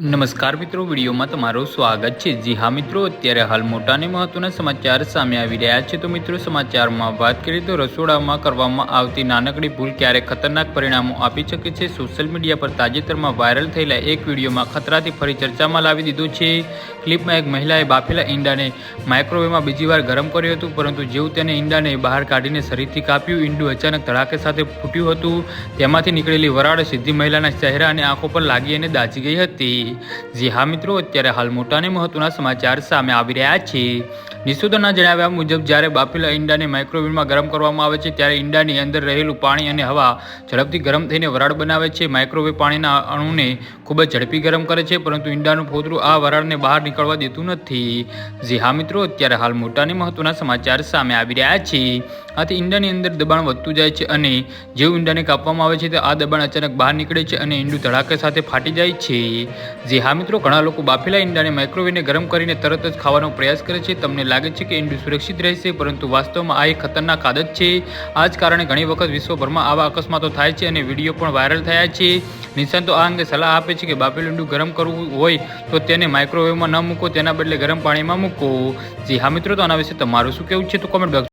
નમસ્કાર મિત્રો, વિડીયોમાં તમારું સ્વાગત છે. જી હા મિત્રો, અત્યારે હાલ મોટા અને મહત્વના સમાચાર સામે આવી રહ્યા છે. તો મિત્રો, સમાચારમાં વાત કરીએ તો રસોડામાં કરવામાં આવતી નાનકડી ભૂલ ક્યારેક ખતરનાક પરિણામો આપી શકે છે. સોશિયલ મીડિયા પર તાજેતરમાં વાયરલ થયેલા એક વિડીયોમાં ખતરાથી ફરી ચર્ચામાં લાવી દીધો છે. ક્લિપમાં એક મહિલાએ બાફેલા ઈંડાને માઇક્રોવેવમાં બીજી વાર ગરમ કર્યું હતું, પરંતુ જેવું તેને ઈંડાને બહાર કાઢીને શરીરથી કાપ્યું, ઈંડું અચાનક ધડાકે સાથે ફૂટ્યું હતું. તેમાંથી નીકળેલી વરાળ સીધી મહિલાના ચહેરા અને આંખો પર લાગી અને દાઝી ગઈ હતી. જી હા મિત્રો અત્યારે હાલ મોટા અને મહત્વના સમાચાર સામે આવી રહ્યા છે. નિષ્ણાતોના જણાવ્યા મુજબ, જ્યારે બાફેલા ઈંડાને માઇક્રોવેવમાં ગરમ કરવામાં આવે છે, ત્યારે ઈંડાની અંદર રહેલું પાણી અને હવા ઝડપથી ગરમ થઈને વરાળ બનાવે છે. માઇક્રોવેવ પાણીના અણુને ખૂબ જ ઝડપી ગરમ કરે છે, પરંતુ ઈંડાનું ફોતરું આ વરાળને બહાર નીકળવા દેતું નથી. જી હા, મિત્રો, અત્યારે હાલ મોટા અને મહત્વના સમાચાર સામે આવી રહ્યા છે. આથી ઈંડાની અંદર દબાણ વધતું જાય છે અને જેવું ઈંડાને કાપવામાં આવે છે, તો આ દબાણ અચાનક બહાર નીકળે છે અને ઈંડું ધડાકે સાથે ફાટી જાય છે. જે હા, મિત્રો, ઘણા લોકો બાફેલા ઈંડાને માઇક્રોવેવને ગરમ કરીને તરત જ ખાવાનો પ્રયાસ કરે છે. તમને લાગે છે કે ઈંડું સુરક્ષિત રહેશે, પરંતુ વાસ્તવમાં આ એક ખતરનાક આદત છે. આ જ કારણે ઘણી વખત વિશ્વભરમાં આવા અકસ્માતો થાય છે અને વીડિયો પણ વાયરલ થયા છે. નિષ્ણાતો આ અંગે સલાહ આપે છે કે બાફેલું ઈંડું ગરમ કરવું હોય તો તેને માઇક્રોવેવમાં ન મૂકો, તેના બદલે ગરમ પાણીમાં મૂકો. જી હા મિત્રો, તો આના વિશે તમારું શું કહેવું છે? તો કોમેન્ટ બોક્સ